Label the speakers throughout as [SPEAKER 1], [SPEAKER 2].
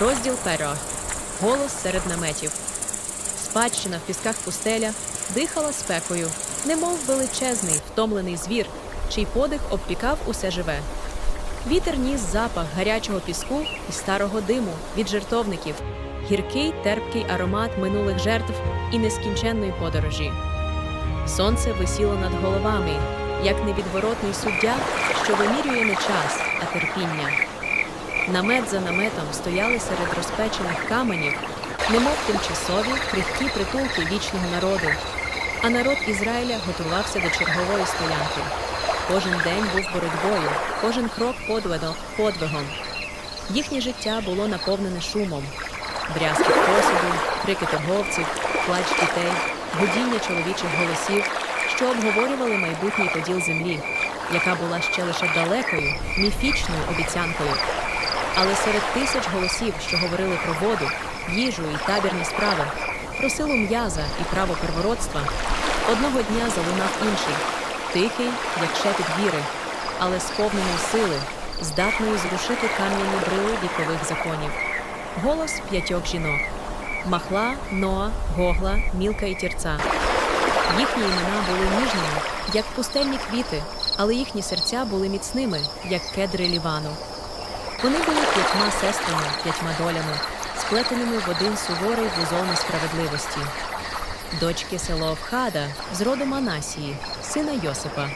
[SPEAKER 1] Розділ перо. Голос серед наметів. Спадщина в пісках пустеля дихала спекою, немов величезний, втомлений звір, чий подих обпікав усе живе. Вітер ніс запах гарячого піску і старого диму від жертовників, гіркий терпкий аромат минулих жертв і нескінченної подорожі. Сонце висіло над головами, як невідворотний суддя, що вимірює не час, а терпіння. Намет за наметом стояли серед розпечених каменів, немов тимчасові крихкі притулки вічного народу. А народ Ізраїля готувався до чергової стоянки. Кожен день був боротьбою, кожен крок подвигом, подвигом. Їхнє життя було наповнене шумом, брязкіт посуду, крики торговців, плач дітей, гудіння чоловічих голосів, що обговорювали майбутній поділ землі, яка була ще лише далекою, міфічною обіцянкою. Але серед тисяч голосів, що говорили про воду, їжу і табірні справи, про силу м'яза і право первородства, одного дня залунав інший, тихий, як шепіт віри, але сповнений сили, здатної зрушити кам'яні брили вікових законів. Голос п'ятьох жінок: Махла, Ноа, Гогла, Мілка і Тірца. Їхні імена були ніжними, як пустельні квіти, але їхні серця були міцними, як кедри Лівану. Вони були п'ятьма сестрами, п'ятьма долями, сплетеними в один суворий вузол несправедливості. Дочки Селоовхада з роду Манасії, сина Йосипа.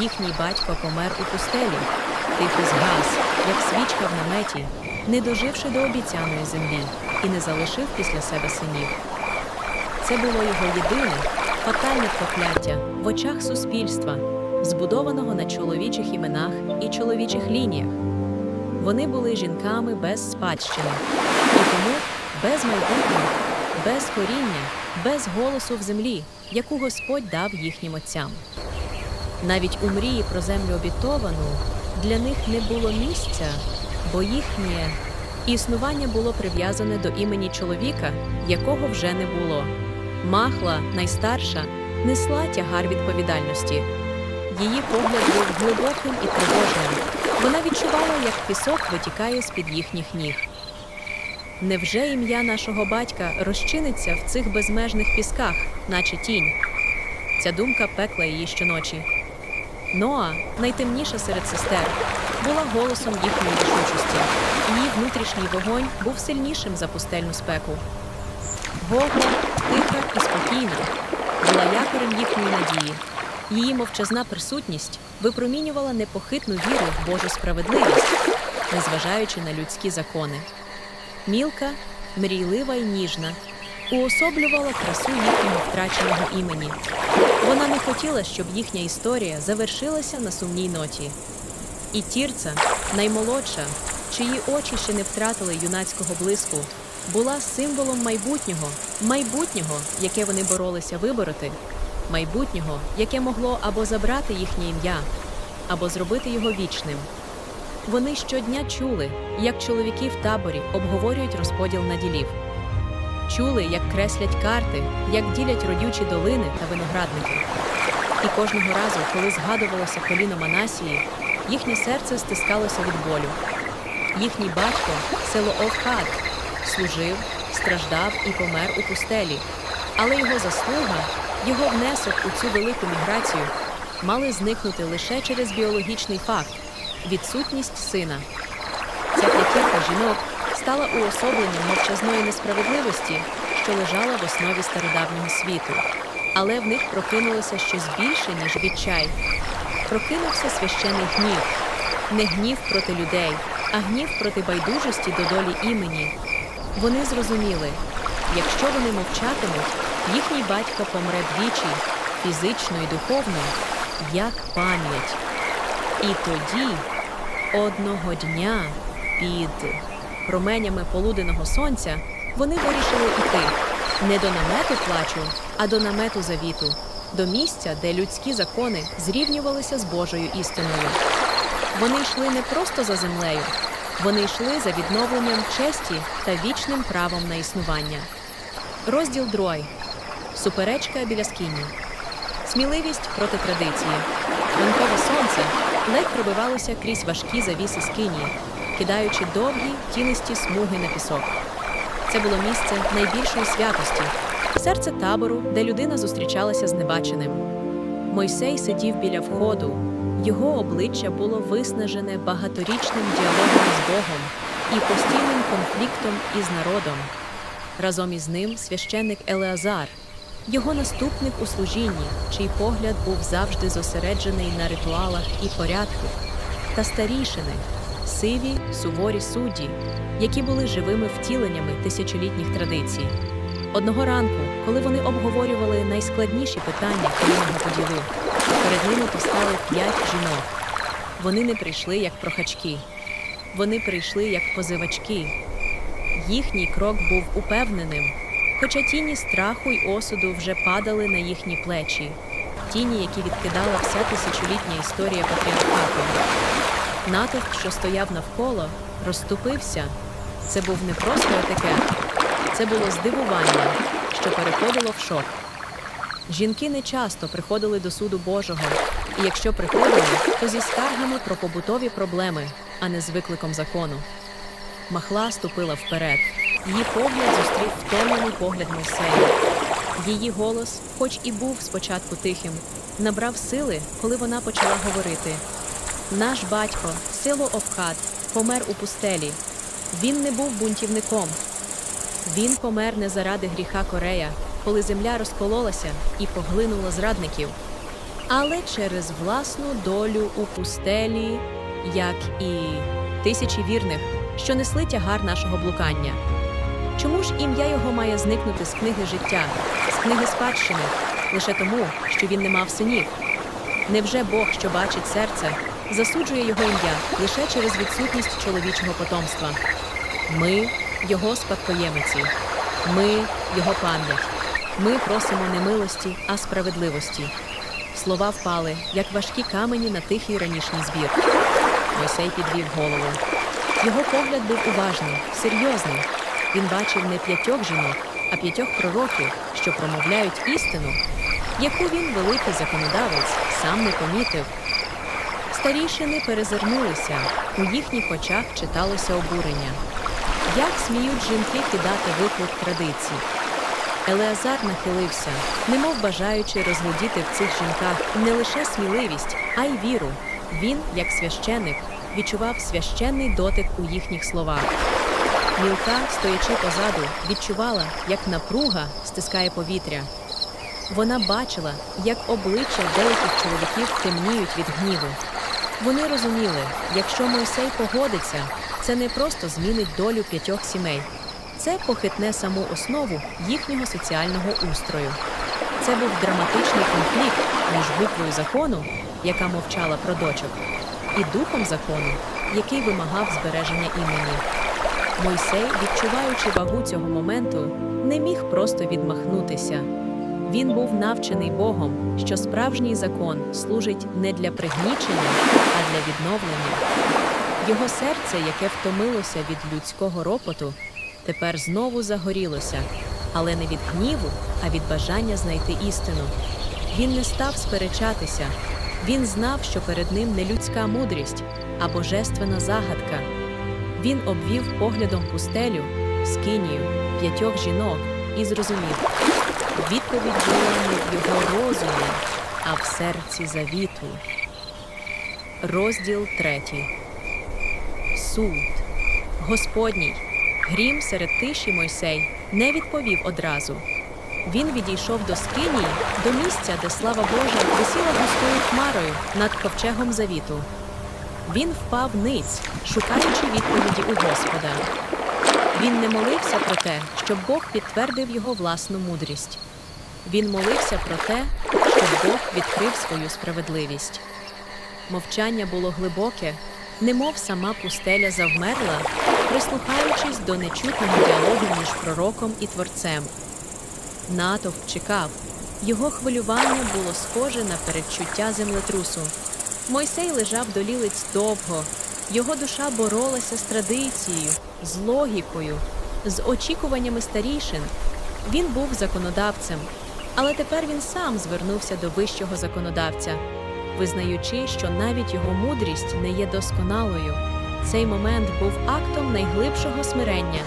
[SPEAKER 1] Їхній батько помер у пустелі, тихо згас, як свічка в наметі, не доживши до обіцяної землі і не залишив після себе синів. Це було його єдине фатальне прокляття в очах суспільства, збудованого на чоловічих іменах і чоловічих лініях. Вони були жінками без спадщини, і тому без майбутнього, без коріння, без голосу в землі, яку Господь дав їхнім отцям. Навіть у мрії про землю обітовану для них не було місця, бо їхнє існування було прив'язане до імені чоловіка, якого вже не було. Махла, найстарша, несла тягар відповідальності. Її погляд був глибоким і тривожним. Вона відчувала, як пісок витікає з-під їхніх ніг. Невже ім'я нашого батька розчиниться в цих безмежних пісках, наче тінь? Ця думка пекла її щоночі. Ноа, найтемніша серед сестер, була голосом їхньої рішучості. Її внутрішній вогонь був сильнішим за пустельну спеку. Гогла, тиха і спокійна, була якорем їхньої надії. Її мовчазна присутність випромінювала непохитну віру в Божу справедливість, незважаючи на людські закони. Мілка, мрійлива й ніжна, уособлювала красу їхнього втраченого імені. Вона не хотіла, щоб їхня історія завершилася на сумній ноті. І тірця, наймолодша, чиї очі ще не втратили юнацького блиску, була символом майбутнього, майбутнього, яке вони боролися вибороти, майбутнього, яке могло або забрати їхнє ім'я, або зробити його вічним. Вони щодня чули, як чоловіки в таборі обговорюють розподіл наділів. Чули, як креслять карти, як ділять родючі долини та виноградники. І кожного разу, коли згадувалося коліно Манасії, їхнє серце стискалося від болю. Їхній батько, село Овхад, служив, страждав і помер у пустелі, але його заслуга, його внесок у цю велику міграцію мали зникнути лише через біологічний факт відсутність сина. Ця п'ятірка жінок стала уособленням мовчазної несправедливості, що лежала в основі стародавнього світу. Але в них прокинулося щось більше, ніж відчай. Прокинувся священий гнів, не гнів проти людей, а гнів проти байдужості до долі імені. Вони зрозуміли, якщо вони мовчатимуть, їхній батько помре двічі, фізично і духовно, як пам'ять. І тоді, одного дня, під променями полуденного сонця, вони вирішили йти не до намету плачу, а до намету завіту, до місця, де людські закони зрівнювалися з Божою істиною. Вони йшли не просто за землею, вони йшли за відновленням честі та вічним правом на існування. Розділ другий. Суперечка біля скині. Сміливість проти традиції. Ранкове сонце ледь пробивалося крізь важкі завіси скинії, кидаючи довгі тінисті смуги на пісок. Це було місце найбільшої святості, серце табору, де людина зустрічалася з небаченим. Мойсей сидів біля входу. Його обличчя було виснажене багаторічним діалогом з Богом і постійним конфліктом із народом. Разом із ним священник Елеазар, його наступник у служінні, чий погляд був завжди зосереджений на ритуалах і порядку, та старішини, сиві суворі судді, які були живими втіленнями тисячолітніх традицій. Одного ранку, коли вони обговорювали найскладніші питання колінного поділу, перед ними постали п'ять жінок. Вони не прийшли як прохачки, вони прийшли як позивачки. Їхній крок був упевненим, хоча тіні страху й осуду вже падали на їхні плечі, тіні, які відкидала вся тисячолітня історія патріархату. Натовп, що стояв навколо, розступився. Це був не просто етикет, це було здивування, що переходило в шок. Жінки не часто приходили до суду Божого, і якщо приходили, то зі скаргами про побутові проблеми, а не з викликом закону. Махла ступила вперед. Її погляд зустрів втомлений погляд Мойсея. Її голос, хоч і був спочатку тихим, набрав сили, коли вона почала говорити. Наш батько, сило Овхат, помер у пустелі. Він не був бунтівником. Він помер не заради гріха Корея, коли земля розкололася і поглинула зрадників, але через власну долю у пустелі, як і тисячі вірних, що несли тягар нашого блукання. Чому ж ім'я його має зникнути з книги життя, з книги спадщини, лише тому, що він не мав синів? Невже Бог, що бачить серце, засуджує його ім'я лише через відсутність чоловічого потомства? Ми його спадкоємиці, ми його пам'ять. Ми просимо не милості, а справедливості. Слова впали, як важкі камені на тихий ранішній збір. Мойсей підвів голову. Його погляд був уважний, серйозний. Він бачив не п'ятьох жінок, а п'ятьох пророків, що промовляють істину, яку він, великий законодавець, сам не помітив. Старішини перезирнулися, у їхніх очах читалося обурення. Як сміють жінки кидати виклик традицій? Елеазар нахилився, немов бажаючи розглядіти в цих жінках не лише сміливість, а й віру. Він, як священик, відчував священний дотик у їхніх словах. Мілка, стоячи позаду, відчувала, як напруга стискає повітря. Вона бачила, як обличчя деяких чоловіків темніють від гніву. Вони розуміли, якщо Мойсей погодиться, це не просто змінить долю п'ятьох сімей, це похитне саму основу їхнього соціального устрою. Це був драматичний конфлікт між буквою закону, яка мовчала про дочок, і духом закону, який вимагав збереження імені. Мойсей, відчуваючи вагу цього моменту, не міг просто відмахнутися. Він був навчений Богом, що справжній закон служить не для пригнічення, а для відновлення. Його серце, яке втомилося від людського ропоту, тепер знову загорілося, але не від гніву, а від бажання знайти істину. Він не став сперечатися. Він знав, що перед ним не людська мудрість, а божественна загадка. Він обвів поглядом пустелю, скинію, п'ятьох жінок і зрозумів. Відповідь була не в його розумі, а в серці завіту. Розділ третій. Суд. Господній. Грім серед тиші Мойсей не відповів одразу. Він відійшов до скинії, до місця, де слава Божа висіла густою хмарою над ковчегом завіту. Він впав ниць, шукаючи відповіді у Господа. Він не молився про те, щоб Бог підтвердив його власну мудрість. Він молився про те, щоб Бог відкрив свою справедливість. Мовчання було глибоке, немов сама пустеля завмерла, прислухаючись до нечутного діалогу між пророком і творцем. Натовп чекав. Його хвилювання було схоже на передчуття землетрусу. Мойсей лежав до лілиць довго. Його душа боролася з традицією, з логікою, з очікуваннями старішин. Він був законодавцем, але тепер він сам звернувся до вищого законодавця, визнаючи, що навіть його мудрість не є досконалою. Цей момент був актом найглибшого смирення.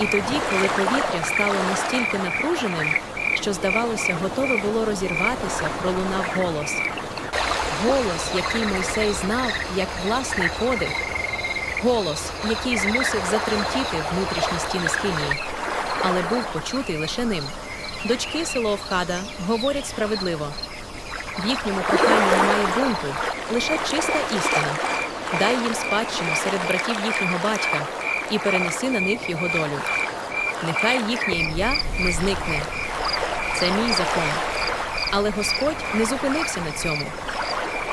[SPEAKER 1] І тоді, коли повітря стало настільки напруженим, що, здавалося, готове було розірватися, пролунав голос. Голос, який Мойсей знав як власний подих. Голос, який змусив затремтіти внутрішні стіни скинії, але був почутий лише ним. Дочки Селовхада говорять справедливо. В їхньому проханні немає бунту, лише чиста істина. Дай їм спадщину серед братів їхнього батька і перенеси на них його долю. Нехай їхнє ім'я не зникне. Це мій закон. Але Господь не зупинився на цьому.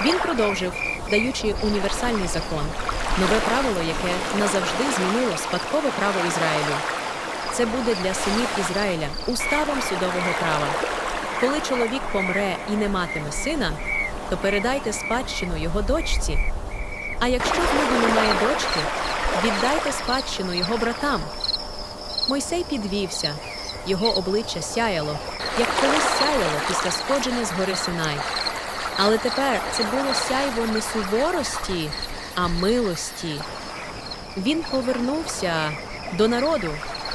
[SPEAKER 1] Він продовжив, даючи універсальний закон, нове правило, яке назавжди змінило спадкове право Ізраїлю. Це буде для синів Ізраїля уставом судового права. Коли чоловік помре і не матиме сина, то передайте спадщину його дочці. А якщо в нього немає дочки, віддайте спадщину його братам. Мойсей підвівся, його обличчя сяяло, як колись сяяло після сходження з гори Синай. Але тепер це було сяйво не суворості, а милості. Він повернувся до народу,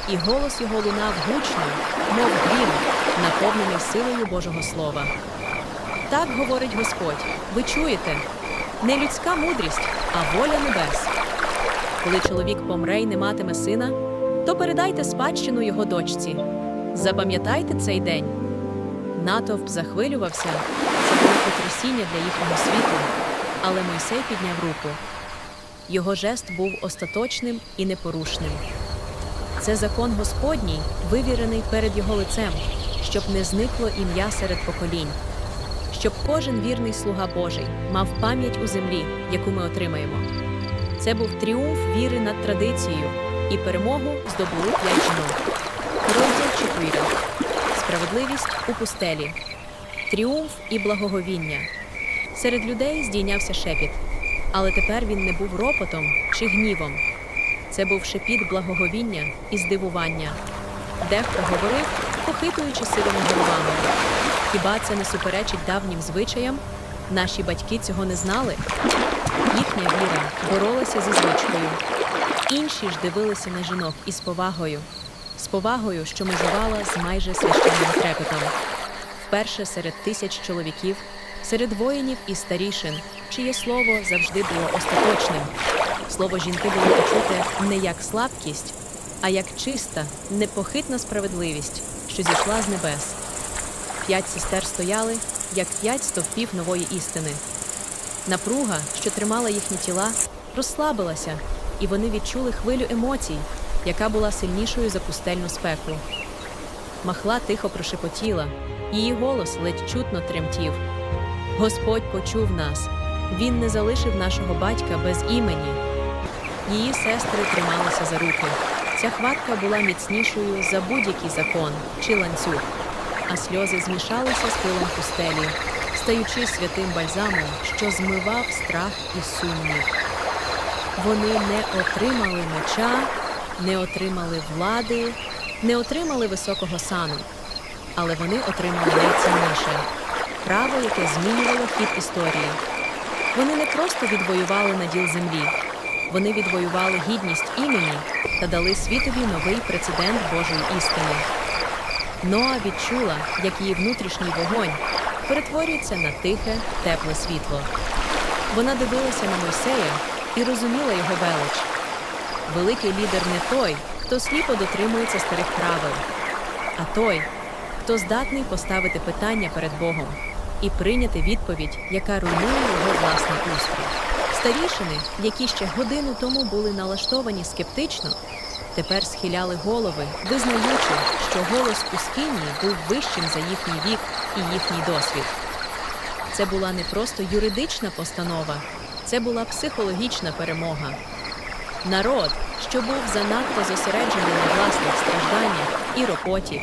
[SPEAKER 1] і голос його лунав гучно, мов грім, наповнений силою Божого Слова. Так говорить Господь: ви чуєте, не людська мудрість, а воля небес. Коли чоловік помре й не матиме сина, то передайте спадщину його дочці. Запам'ятайте цей день. Натовп захвилювався. Потрясіння для їхнього світу, але Мойсей підняв руку. Його жест був остаточним і непорушним. Це закон Господній, вивірений перед його лицем, щоб не зникло ім'я серед поколінь, щоб кожен вірний слуга Божий мав пам'ять у землі, яку ми отримаємо. Це був тріумф віри над традицією і перемогу здобули п'ять жінок. Розділ 4. Справедливість у пустелі. Тріумф і благоговіння. Серед людей здійнявся шепіт, але тепер він не був ропотом чи гнівом. Це був шепіт благоговіння і здивування. Дехто говорив, похитуючи сивими головами. Хіба це не суперечить давнім звичаям? Наші батьки цього не знали. Їхня віра боролася зі звичкою. Інші ж дивилися на жінок із повагою, з повагою, що межувала з майже священним трепетом. Вперше серед тисяч чоловіків, серед воїнів і старішин, чиє слово завжди було остаточним. Слово жінки було почуте не як слабкість, а як чиста, непохитна справедливість, що зійшла з небес. П'ять сестер стояли, як п'ять стовпів нової істини. Напруга, що тримала їхні тіла, розслабилася, і вони відчули хвилю емоцій, яка була сильнішою за пустельну спеку. Махла тихо прошепотіла, її голос ледь чутно тремтів. Господь почув нас, Він не залишив нашого батька без імені. Її сестри трималися за руки. Ця хватка була міцнішою за будь-який закон чи ланцюг, а сльози змішалися з пилом пустелі, стаючи святим бальзамом, що змивав страх і сумнів. Вони не отримали меча, не отримали влади, не отримали високого сану, але вони отримали найцінніше право, яке змінювало хід історії. Вони не просто відвоювали наділ землі, вони відвоювали гідність імені та дали світові новий прецедент Божої істини. Ноа відчула, як її внутрішній вогонь перетворюється на тихе, тепле світло. Вона дивилася на Мойсея і розуміла його велич. Великий лідер не той, хто сліпо дотримується старих правил, а той, хто здатний поставити питання перед Богом і прийняти відповідь, яка руйнує його власний устрій. Старішини, які ще годину тому були налаштовані скептично, тепер схиляли голови, визнаючи, що голос пустині був вищим за їхній вік і їхній досвід. Це була не просто юридична постанова, це була психологічна перемога. Народ, що був занадто зосереджений на власних стражданнях і роботі,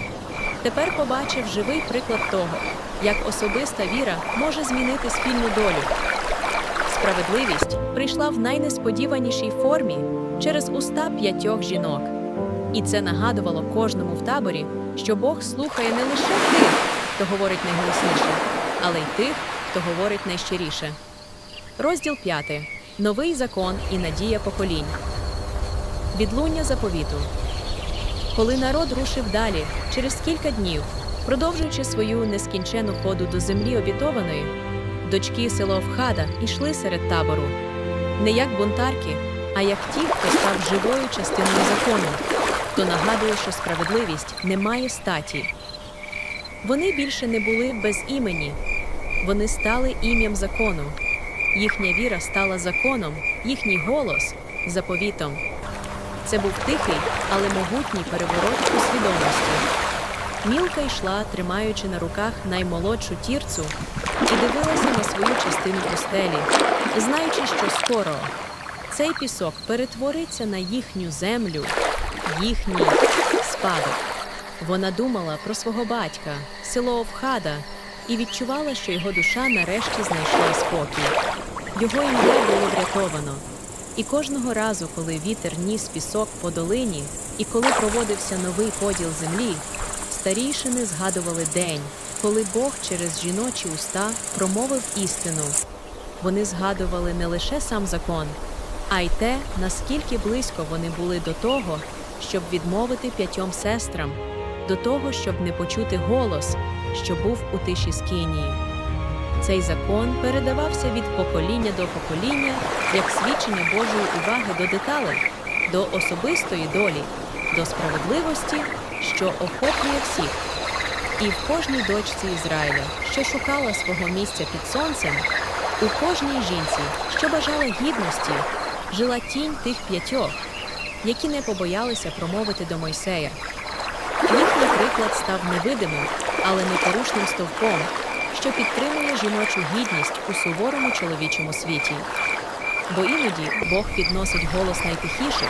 [SPEAKER 1] тепер побачив живий приклад того, як особиста віра може змінити спільну долю. Справедливість прийшла в найнесподіванішій формі через уста п'ятьох жінок. І це нагадувало кожному в таборі, що Бог слухає не лише тих, хто говорить найголосніше, але й тих, хто говорить найщиріше. Розділ 5. новий закон і надія поколінь. Відлуння заповіту. Коли народ рушив далі, через кілька днів, продовжуючи свою нескінчену ходу до землі обітованої, дочки Селовхада йшли серед табору, не як бунтарки, а як ті, хто став живою частиною закону, хто нагадує, що справедливість не має статі. Вони більше не були без імені, вони стали ім'ям закону. Їхня віра стала законом, їхній голос заповітом. Це був тихий, але могутній переворот у свідомості. Мілка йшла, тримаючи на руках наймолодшу тірцу, і дивилася на свою частину пустелі, знаючи, що скоро цей пісок перетвориться на їхню землю, їхній спадок. Вона думала про свого батька, село Овхада, і відчувала, що його душа нарешті знайшла спокій. Його ім'я було врятовано. І кожного разу, коли вітер ніс пісок по долині, і коли проводився новий поділ землі, старішини згадували день, коли Бог через жіночі уста промовив істину. Вони згадували не лише сам закон, а й те, наскільки близько вони були до того, щоб відмовити п'ятьом сестрам, до того, щоб не почути голос, що був у тиші скинії. Цей закон передавався від покоління до покоління як свідчення Божої уваги до деталей, до особистої долі, до справедливості, що охоплює всіх. І в кожній дочці Ізраїля, що шукала свого місця під сонцем, у кожній жінці, що бажала гідності, жила тінь тих п'ятьох, які не побоялися промовити до Мойсея. Їхній приклад став невидимим, але непорушним стовпом, що підтримує жіночу гідність у суворому чоловічому світі. Бо іноді Бог підносить голос найтихіших,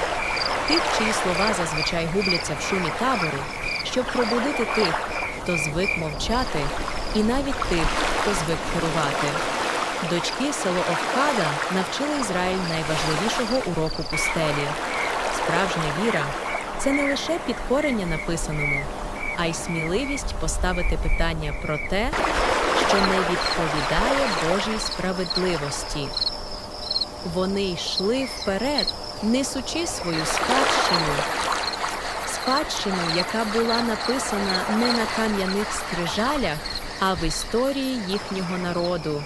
[SPEAKER 1] тих, чиї слова зазвичай губляться в шумі табору, щоб пробудити тих, хто звик мовчати, і навіть тих, хто звик керувати. Дочки село Овкада навчили Ізраїль найважливішого уроку пустелі. Справжня віра це не лише підкорення написаному, а й сміливість поставити питання про те, що не відповідає Божій справедливості. Вони йшли вперед, несучи свою спадщину, спадщину, яка була написана не на кам'яних скрижалях, а в історії їхнього народу.